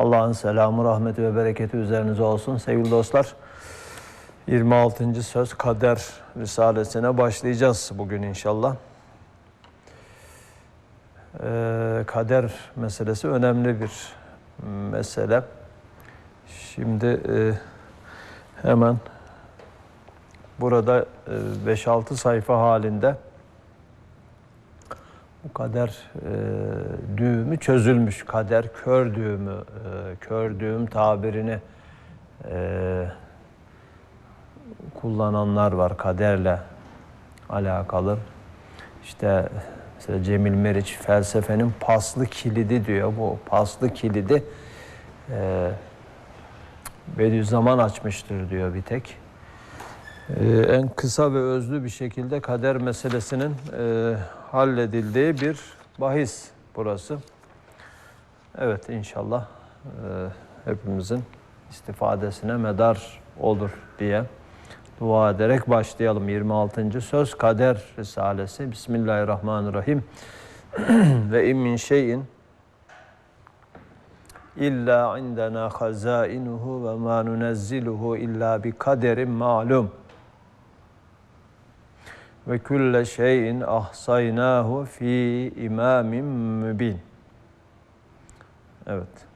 Allah'ın selamı, rahmeti ve bereketi üzerinize olsun sevgili dostlar. 26. Söz Kader Risalesine başlayacağız bugün inşallah. Ee, kader meselesi önemli bir mesele. Şimdi e, hemen burada e, 5-6 sayfa halinde bu kader e, düğümü çözülmüş. Kader kör düğümü, e, kör düğüm tabirini e, kullananlar var kaderle alakalı. İşte mesela Cemil Meriç felsefenin paslı kilidi diyor. Bu paslı kilidi e, Bediüzzaman açmıştır diyor bir tek. Ee, en kısa ve özlü bir şekilde kader meselesinin e, halledildiği bir bahis burası. Evet inşallah e, hepimizin istifadesine medar olur diye dua ederek başlayalım. 26. söz Kader Risalesi. Bismillahirrahmanirrahim. ve in min şeyin illa indena hazainuhu ve ma nunezziluhu illa bi kaderin malum ve külle şeyin ahsaynahu fi imamin mübin. Evet.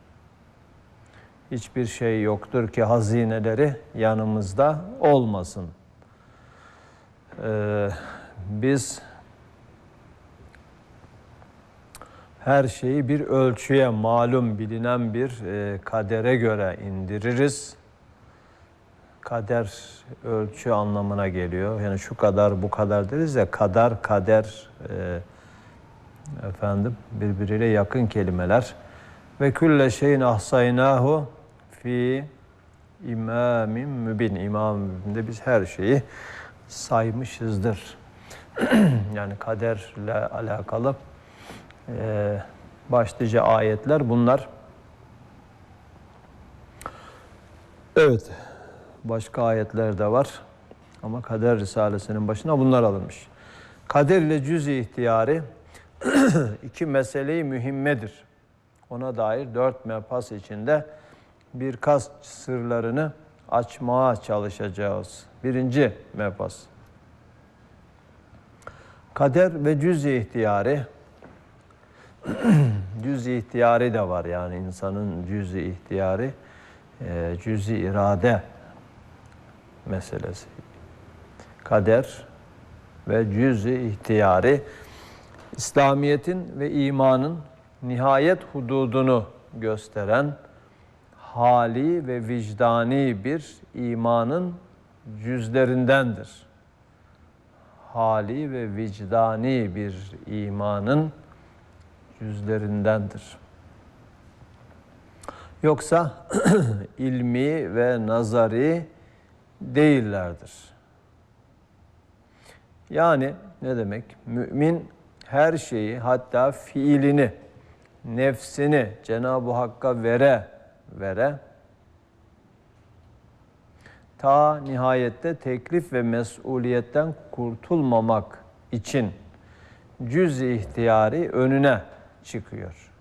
Hiçbir şey yoktur ki hazineleri yanımızda olmasın. Ee, biz her şeyi bir ölçüye malum bilinen bir e, kadere göre indiririz kader ölçü anlamına geliyor. Yani şu kadar bu kadar deriz ya kadar kader e, efendim birbiriyle yakın kelimeler. Ve külle şeyin ahsaynahu fi imamin mübin. İmam mübinde biz her şeyi saymışızdır. yani kaderle alakalı e, başlıca ayetler bunlar. Evet başka ayetler de var. Ama Kader Risalesi'nin başına bunlar alınmış. Kader ile cüz-i ihtiyari iki meseleyi mühimmedir. Ona dair dört mepas içinde birkaç sırlarını açmaya çalışacağız. Birinci mepas. Kader ve cüz-i ihtiyari cüz-i ihtiyari de var yani insanın cüz-i ihtiyari, e, cüz-i irade meselesi. Kader ve cüz-i ihtiyari İslamiyet'in ve imanın nihayet hududunu gösteren hali ve vicdani bir imanın cüzlerindendir. Hali ve vicdani bir imanın cüzlerindendir. Yoksa ilmi ve nazari değillerdir. Yani ne demek? Mümin her şeyi hatta fiilini, nefsini Cenab-ı Hakk'a vere vere ta nihayette teklif ve mesuliyetten kurtulmamak için cüz ihtiyari önüne çıkıyor.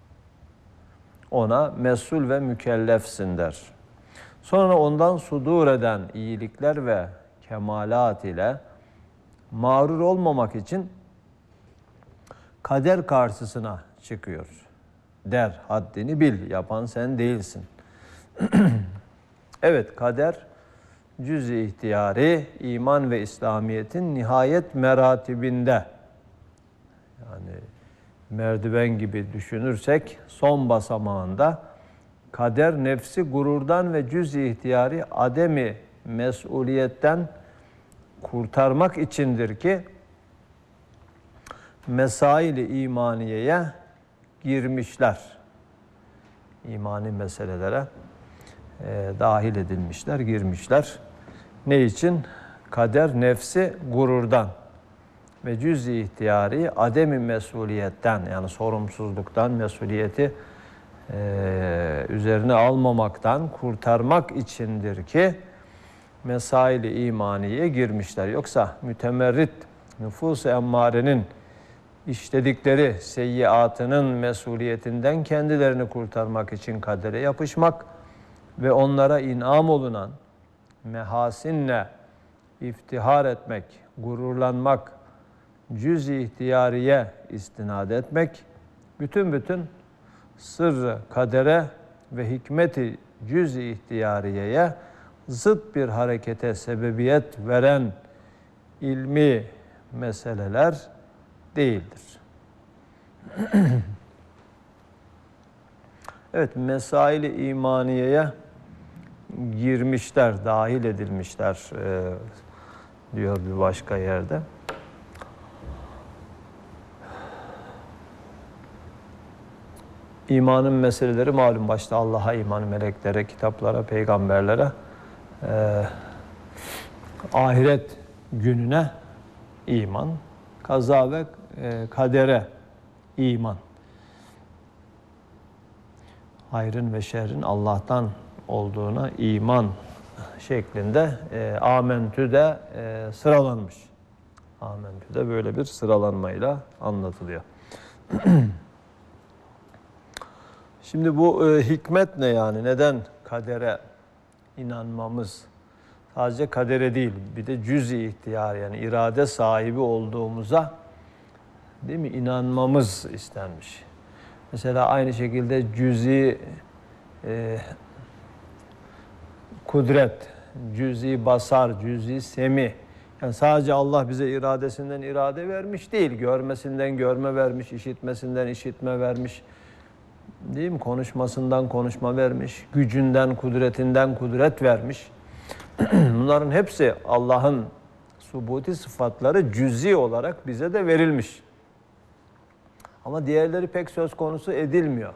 Ona mesul ve mükellefsin der. Sonra ondan sudur eden iyilikler ve kemalat ile mağrur olmamak için kader karşısına çıkıyor. Der, haddini bil, yapan sen değilsin. evet, kader cüz-i ihtiyari iman ve İslamiyet'in nihayet meratibinde. Yani merdiven gibi düşünürsek son basamağında kader nefsi gururdan ve cüz ihtiyari ademi mesuliyetten kurtarmak içindir ki mesaili imaniyeye girmişler. İmani meselelere e, dahil edilmişler, girmişler. Ne için? Kader nefsi gururdan ve cüz-i ihtiyari ademi mesuliyetten yani sorumsuzluktan, mesuliyeti e, üzerine almamaktan kurtarmak içindir ki mesaili imaniye girmişler. Yoksa mütemerrit nüfus-u emmarenin işledikleri seyyiatının mesuliyetinden kendilerini kurtarmak için kadere yapışmak ve onlara inam olunan mehasinle iftihar etmek, gururlanmak, cüz ihtiyariye istinad etmek, bütün bütün sırrı kadere ve hikmeti cüz ihtiyariyeye zıt bir harekete sebebiyet veren ilmi meseleler değildir. evet, mesail-i imaniyeye girmişler, dahil edilmişler e, diyor bir başka yerde. İmanın meseleleri malum başta Allah'a iman, meleklere, kitaplara, peygamberlere, e, ahiret gününe iman, kaza ve e, kadere iman. Hayrın ve şerrin Allah'tan olduğuna iman şeklinde e, amentü de e, sıralanmış. Amentü de böyle bir sıralanmayla anlatılıyor. Şimdi bu e, hikmet ne yani? Neden kadere inanmamız? Sadece kadere değil, bir de cüz-i ihtiyar yani irade sahibi olduğumuza değil mi inanmamız istenmiş. Mesela aynı şekilde cüz-i e, kudret, cüz-i basar, cüz-i semi. Yani sadece Allah bize iradesinden irade vermiş değil, görmesinden görme vermiş, işitmesinden işitme vermiş. Değil mi? Konuşmasından konuşma vermiş, gücünden, kudretinden kudret vermiş. Bunların hepsi Allah'ın subuti sıfatları cüzi olarak bize de verilmiş. Ama diğerleri pek söz konusu edilmiyor.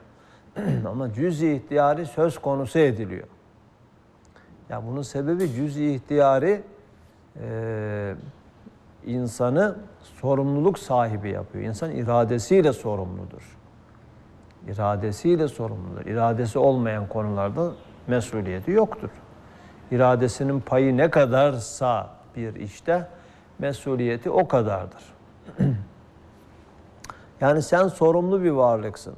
Ama cüz-i ihtiyari söz konusu ediliyor. Ya bunun sebebi cüz-i ihtiyari e, insanı sorumluluk sahibi yapıyor. İnsan iradesiyle sorumludur. İradesiyle sorumludur. İradesi olmayan konularda mesuliyeti yoktur. İradesinin payı ne kadarsa bir işte mesuliyeti o kadardır. yani sen sorumlu bir varlıksın.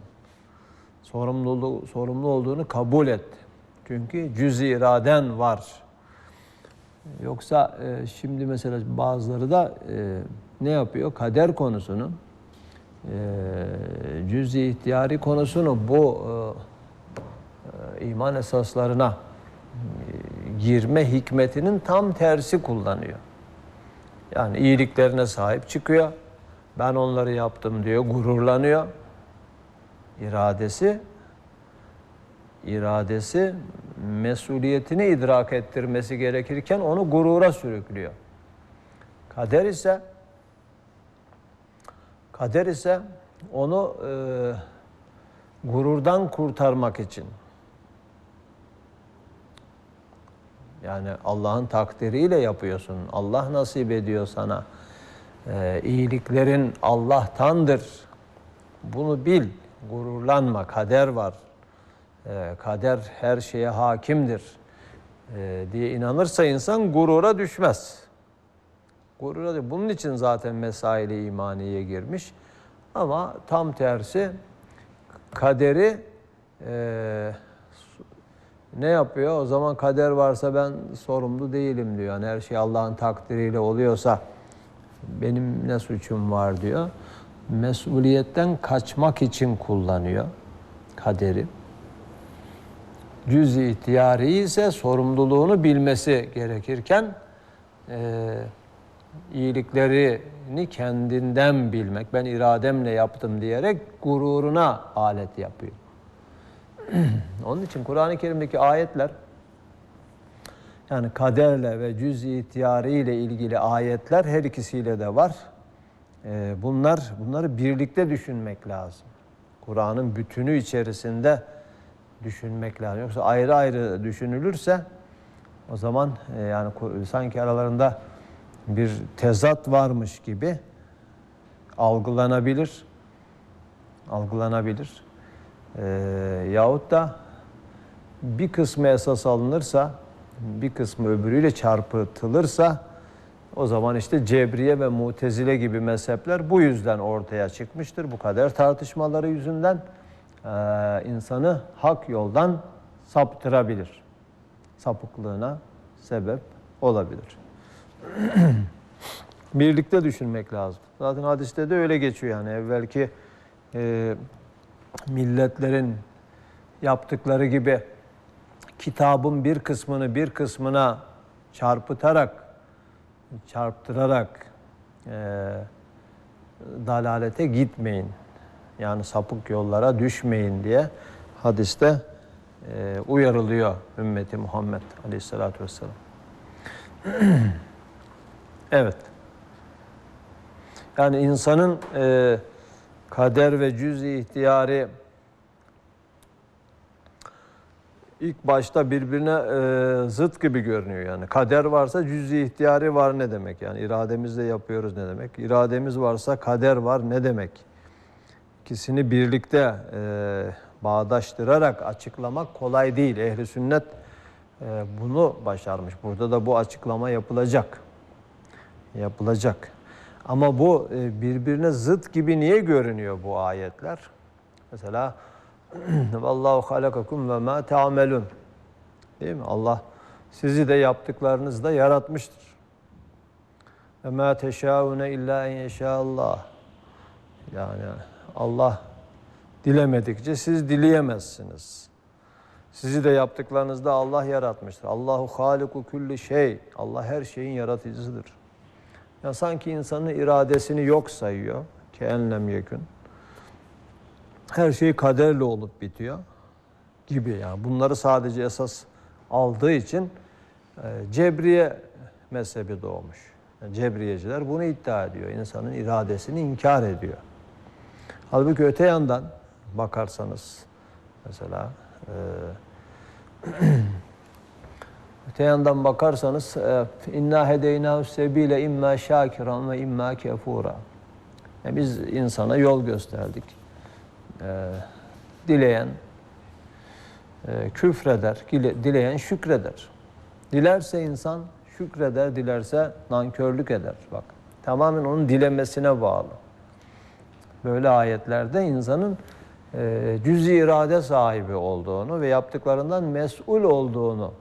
Sorumluluğu, sorumlu olduğunu kabul et. Çünkü cüz iraden var. Yoksa e, şimdi mesela bazıları da e, ne yapıyor? Kader konusunu, e, cüz ihtiyari konusunu bu e, e, iman esaslarına e, girme hikmetinin tam tersi kullanıyor. Yani iyiliklerine sahip çıkıyor. Ben onları yaptım diyor, gururlanıyor. İradesi iradesi mesuliyetini idrak ettirmesi gerekirken onu gurura sürüklüyor. Kader ise kader ise onu e, gururdan kurtarmak için yani Allah'ın takdiriyle yapıyorsun. Allah nasip ediyor sana. E, iyiliklerin Allah'tandır. Bunu bil. Gururlanma. Kader var e, kader her şeye hakimdir e, diye inanırsa insan gurura düşmez. Değil. Bunun için zaten mesaili imaniye girmiş. Ama tam tersi kaderi e, ne yapıyor? O zaman kader varsa ben sorumlu değilim diyor. Yani her şey Allah'ın takdiriyle oluyorsa benim ne suçum var diyor. Mesuliyetten kaçmak için kullanıyor kaderi cüz ihtiyari ise sorumluluğunu bilmesi gerekirken e, iyiliklerini kendinden bilmek, ben irademle yaptım diyerek gururuna alet yapıyor. Onun için Kur'an-ı Kerim'deki ayetler yani kaderle ve cüz ihtiyari ile ilgili ayetler her ikisiyle de var. E, bunlar bunları birlikte düşünmek lazım. Kur'an'ın bütünü içerisinde düşünmek lazım. Yoksa ayrı ayrı düşünülürse o zaman e, yani sanki aralarında bir tezat varmış gibi algılanabilir. Algılanabilir. E, yahut da bir kısmı esas alınırsa, bir kısmı öbürüyle çarpıtılırsa O zaman işte Cebriye ve Mutezile gibi mezhepler bu yüzden ortaya çıkmıştır. Bu kader tartışmaları yüzünden eee, insanı hak yoldan saptırabilir. Sapıklığına sebep olabilir. Birlikte düşünmek lazım. Zaten hadiste de öyle geçiyor yani evvelki eee, milletlerin yaptıkları gibi kitabın bir kısmını bir kısmına çarpıtarak, çarptırarak eee, dalalete gitmeyin. Yani sapık yollara düşmeyin diye hadiste eee, uyarılıyor ümmeti Muhammed Aleyhisselatü Vesselam. evet. Yani insanın eee, kader ve cüz-i ihtiyarı ilk başta birbirine e, zıt gibi görünüyor yani. Kader varsa cüz-i ihtiyari var ne demek? Yani irademizle yapıyoruz ne demek? İrademiz varsa kader var ne demek? İkisini birlikte e, bağdaştırarak açıklamak kolay değil. Ehli sünnet e, bunu başarmış. Burada da bu açıklama yapılacak. Yapılacak. Ama bu e, birbirine zıt gibi niye görünüyor bu ayetler? Mesela Vallahu halakakum ve ma ta'melun. Değil mi? Allah sizi de yaptıklarınızda yaratmıştır. Ve ma teşaune illa en yeşaallah. Yani Allah dilemedikçe siz dileyemezsiniz. Sizi de yaptıklarınızda Allah yaratmıştır. Allahu haliku kulli şey. Allah her şeyin yaratıcısıdır. Ya sanki insanın iradesini yok sayıyor. Ki enlem yekün her şey kaderle olup bitiyor gibi yani. Bunları sadece esas aldığı için e, Cebriye mezhebi doğmuş. Yani Cebriyeciler bunu iddia ediyor. İnsanın iradesini inkar ediyor. Halbuki öte yandan bakarsanız mesela e, öte yandan bakarsanız e, inna hedeynahu sebile imma şakiran ve imma kefura. Yani biz insana yol gösterdik e, dileyen e, küfreder, dile- dileyen şükreder. Dilerse insan şükreder, dilerse nankörlük eder. Bak tamamen onun dilemesine bağlı. Böyle ayetlerde insanın e, cüz-i irade sahibi olduğunu ve yaptıklarından mesul olduğunu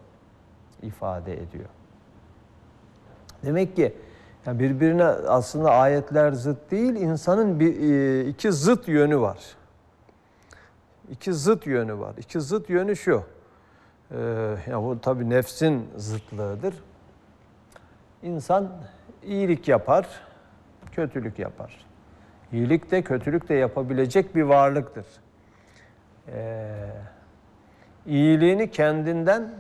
ifade ediyor. Demek ki yani birbirine aslında ayetler zıt değil, insanın bir, e, iki zıt yönü var. İki zıt yönü var. İki zıt yönü şu. Ee, ya bu tabii nefsin zıtlığıdır. İnsan iyilik yapar, kötülük yapar. İyilik de kötülük de yapabilecek bir varlıktır. Ee, iyiliğini kendinden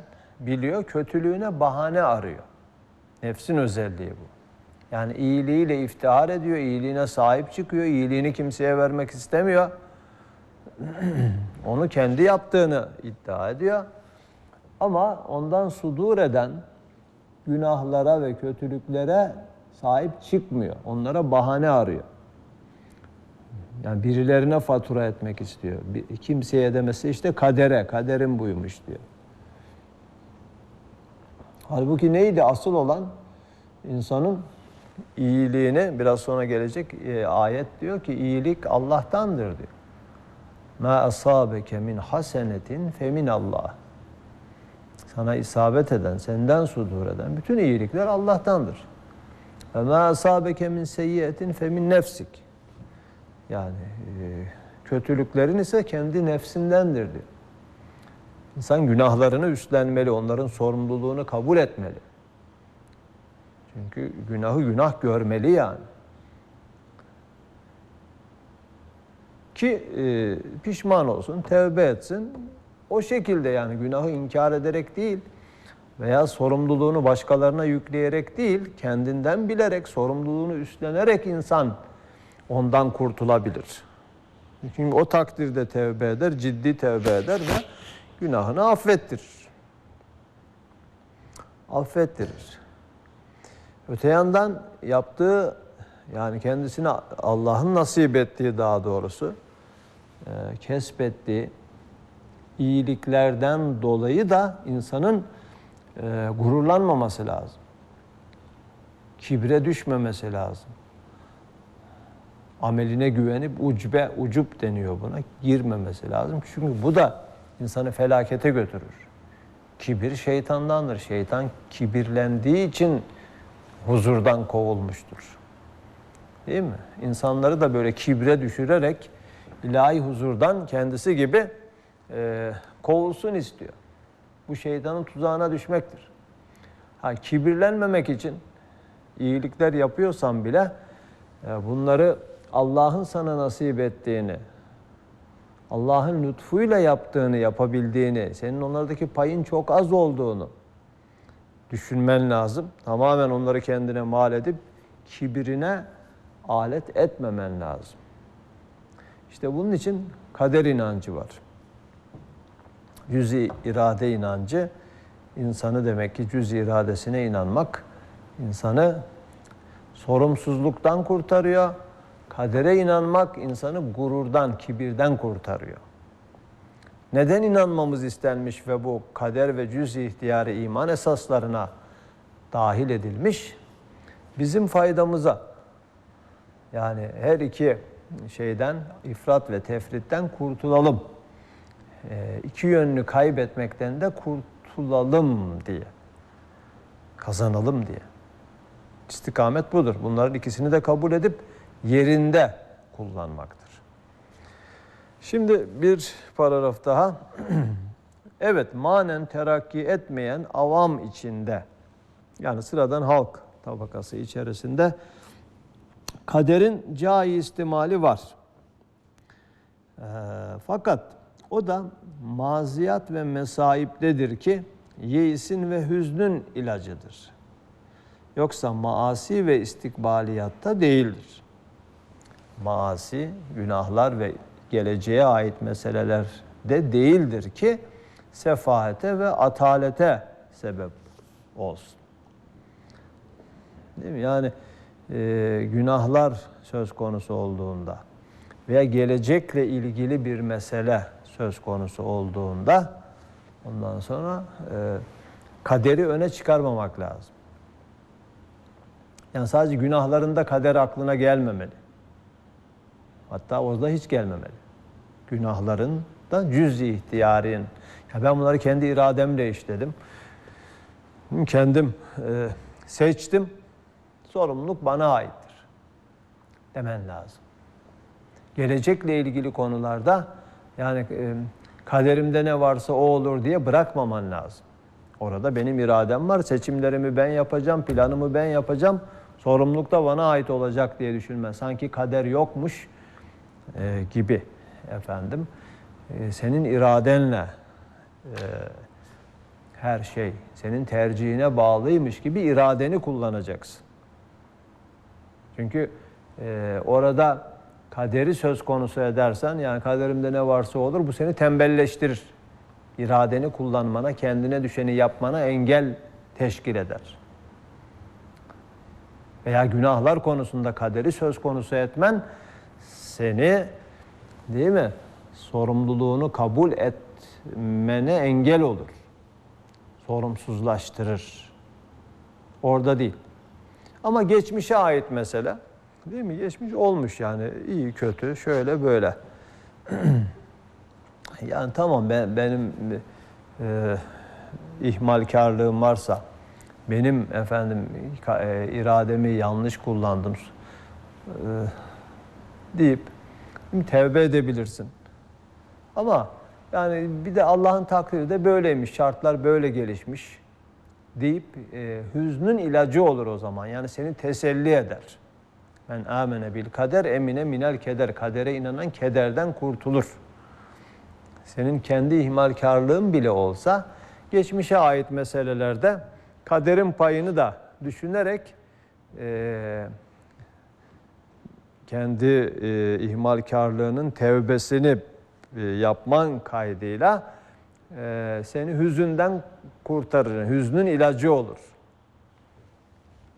biliyor, kötülüğüne bahane arıyor. Nefsin özelliği bu. Yani iyiliğiyle iftihar ediyor, iyiliğine sahip çıkıyor, iyiliğini kimseye vermek istemiyor. Onu kendi yaptığını iddia ediyor. Ama ondan sudur eden günahlara ve kötülüklere sahip çıkmıyor. Onlara bahane arıyor. Yani birilerine fatura etmek istiyor. Kimseye demesi işte kadere, kaderim buymuş diyor. Halbuki neydi asıl olan? insanın iyiliğini biraz sonra gelecek e, ayet diyor ki iyilik Allah'tandır diyor. Ma asabeke min hasenetin femin Allah. Sana isabet eden, senden sudur eden bütün iyilikler Allah'tandır. Ve ma asabeke min seyyiyetin femin nefsik. Yani e, kötülüklerin ise kendi nefsindendir diyor. İnsan günahlarını üstlenmeli, onların sorumluluğunu kabul etmeli. Çünkü günahı günah görmeli yani. Ki e, pişman olsun, tevbe etsin. O şekilde yani günahı inkar ederek değil veya sorumluluğunu başkalarına yükleyerek değil, kendinden bilerek, sorumluluğunu üstlenerek insan ondan kurtulabilir. Çünkü o takdirde tevbe eder, ciddi tevbe eder ve günahını affettirir. Affettirir. Öte yandan yaptığı yani kendisine Allah'ın nasip ettiği daha doğrusu e, kesbettiği iyiliklerden dolayı da insanın e, gururlanmaması lazım. kibre düşmemesi lazım. Ameline güvenip ucbe, ucup deniyor buna. Girmemesi lazım. Çünkü bu da insanı felakete götürür. Kibir şeytandandır. Şeytan kibirlendiği için huzurdan kovulmuştur. Değil mi? İnsanları da böyle kibre düşürerek ilahi huzurdan kendisi gibi e, kovulsun istiyor. Bu şeytanın tuzağına düşmektir. Ha, kibirlenmemek için iyilikler yapıyorsan bile e, bunları Allah'ın sana nasip ettiğini, Allah'ın lütfuyla yaptığını, yapabildiğini, senin onlardaki payın çok az olduğunu düşünmen lazım. Tamamen onları kendine mal edip kibirine alet etmemen lazım. İşte bunun için kader inancı var. Cüz-i irade inancı insanı demek ki cüz-i iradesine inanmak insanı sorumsuzluktan kurtarıyor. Kadere inanmak insanı gururdan, kibirden kurtarıyor. Neden inanmamız istenmiş ve bu kader ve cüz-i ihtiyarı iman esaslarına dahil edilmiş? Bizim faydamıza. Yani her iki şeyden, ifrat ve tefritten kurtulalım. E, iki yönünü kaybetmekten de kurtulalım diye. Kazanalım diye. İstikamet budur. Bunların ikisini de kabul edip yerinde kullanmaktır. Şimdi bir paragraf daha. evet, manen terakki etmeyen avam içinde yani sıradan halk tabakası içerisinde kaderin caiz istimali var. Ee, fakat o da maziyat ve mesaiptedir ki yeisin ve hüznün ilacıdır. Yoksa maasi ve istikbaliyatta değildir. Maasi, günahlar ve geleceğe ait meseleler de değildir ki sefahete ve atalete sebep olsun. Değil mi? Yani e, günahlar söz konusu olduğunda veya gelecekle ilgili bir mesele söz konusu olduğunda ondan sonra e, kaderi öne çıkarmamak lazım. Yani sadece günahlarında kader aklına gelmemeli. Hatta orada hiç gelmemeli. Günahların da cüz-i ihtiyarın. Ya ben bunları kendi irademle işledim. Kendim e, seçtim. Sorumluluk bana aittir. Demen lazım. Gelecekle ilgili konularda yani e, kaderimde ne varsa o olur diye bırakmaman lazım. Orada benim iradem var. Seçimlerimi ben yapacağım, planımı ben yapacağım. Sorumluluk da bana ait olacak diye düşünme. Sanki kader yokmuş e, gibi efendim. E, senin iradenle e, her şey senin tercihine bağlıymış gibi iradeni kullanacaksın. Çünkü e, orada kaderi söz konusu edersen yani kaderimde ne varsa olur bu seni tembelleştirir. İradeni kullanmana, kendine düşeni yapmana engel teşkil eder. Veya günahlar konusunda kaderi söz konusu etmen seni değil mi? Sorumluluğunu kabul etmene engel olur. Sorumsuzlaştırır. Orada değil. Ama geçmişe ait mesele. Değil mi? Geçmiş olmuş yani iyi kötü şöyle böyle. yani tamam ben benim e, ihmalkarlığım varsa benim efendim e, irademi yanlış kullandım e, deyip tevbe edebilirsin. Ama yani bir de Allah'ın takdiri de böyleymiş, şartlar böyle gelişmiş deyip e, hüznün ilacı olur o zaman. Yani seni teselli eder. Ben amene bil kader emine minel keder. Kadere inanan kederden kurtulur. Senin kendi ihmalkarlığın bile olsa geçmişe ait meselelerde kaderin payını da düşünerek e, kendi e, ihmalkarlığının tevbesini e, yapman kaydıyla e, seni hüzünden kurtarır. Hüznün ilacı olur.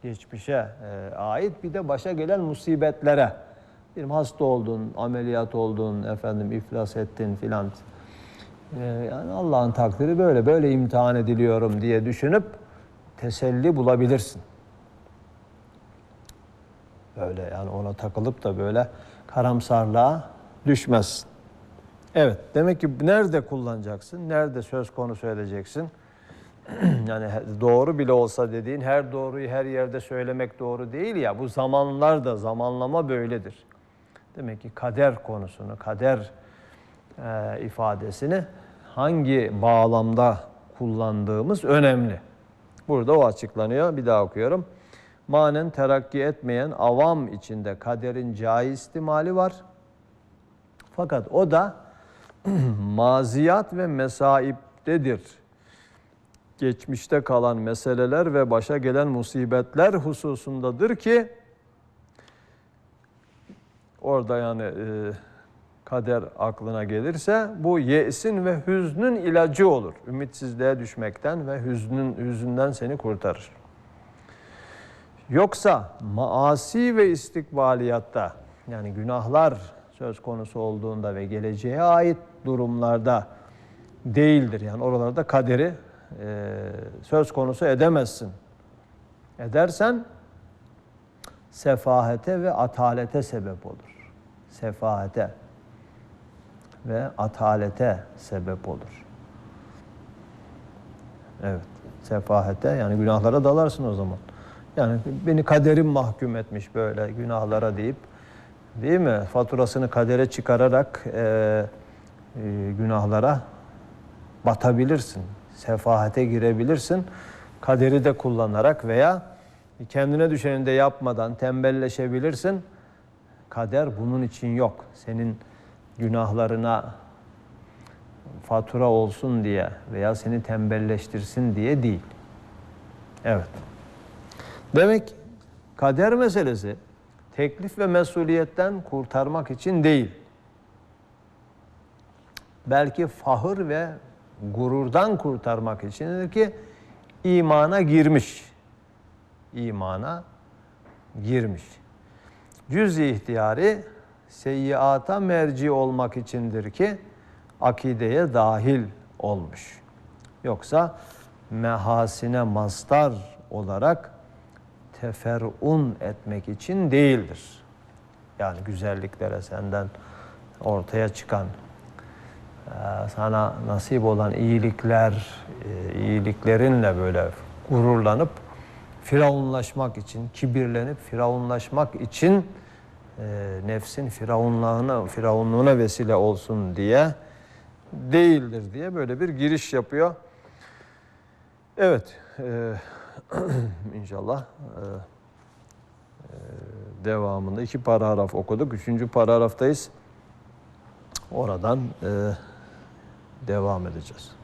Geçmişe e, ait bir de başa gelen musibetlere. Bir hasta oldun, ameliyat oldun, efendim iflas ettin filan. E, yani Allah'ın takdiri böyle, böyle imtihan ediliyorum diye düşünüp teselli bulabilirsin. Böyle yani ona takılıp da böyle karamsarlığa düşmezsin. Evet, demek ki nerede kullanacaksın, nerede söz konusu edeceksin? yani doğru bile olsa dediğin her doğruyu her yerde söylemek doğru değil ya. Bu zamanlar da zamanlama böyledir. Demek ki kader konusunu, kader e, ifadesini hangi bağlamda kullandığımız önemli. Burada o açıklanıyor. Bir daha okuyorum. Manen terakki etmeyen avam içinde kaderin caiz ihtimali var. Fakat o da maziyat ve mesaiptedir. Geçmişte kalan meseleler ve başa gelen musibetler hususundadır ki orada yani e, kader aklına gelirse bu yesin ve hüznün ilacı olur. Ümitsizliğe düşmekten ve hüznün hüzünden seni kurtarır. Yoksa maasi ve istikbaliyatta yani günahlar söz konusu olduğunda ve geleceğe ait durumlarda değildir. Yani oralarda kaderi e, söz konusu edemezsin. Edersen sefahete ve atalete sebep olur. Sefahete ve atalete sebep olur. Evet. Sefahete yani günahlara dalarsın o zaman. Yani beni kaderim mahkum etmiş böyle günahlara deyip değil mi? Faturasını kadere çıkararak e, e, günahlara batabilirsin. Sefahete girebilirsin. Kaderi de kullanarak veya kendine düşeni de yapmadan tembelleşebilirsin. Kader bunun için yok. Senin günahlarına fatura olsun diye veya seni tembelleştirsin diye değil. Evet. Demek kader meselesi teklif ve mesuliyetten kurtarmak için değil. Belki fahır ve gururdan kurtarmak içindir ki imana girmiş. İmana girmiş. Cüz-i ihtiyari seyyiata merci olmak içindir ki akideye dahil olmuş. Yoksa mehasine mastar olarak teferun etmek için değildir. Yani güzelliklere senden ortaya çıkan, eee, sana nasip olan iyilikler, eee, iyiliklerinle böyle gururlanıp firavunlaşmak için, kibirlenip firavunlaşmak için eee, nefsin firavunluğuna, firavunluğuna vesile olsun diye değildir diye böyle bir giriş yapıyor. Evet, inşallah eee, eee, devamında iki paragraf okuduk. Üçüncü paragraftayız. Oradan eee, devam edeceğiz.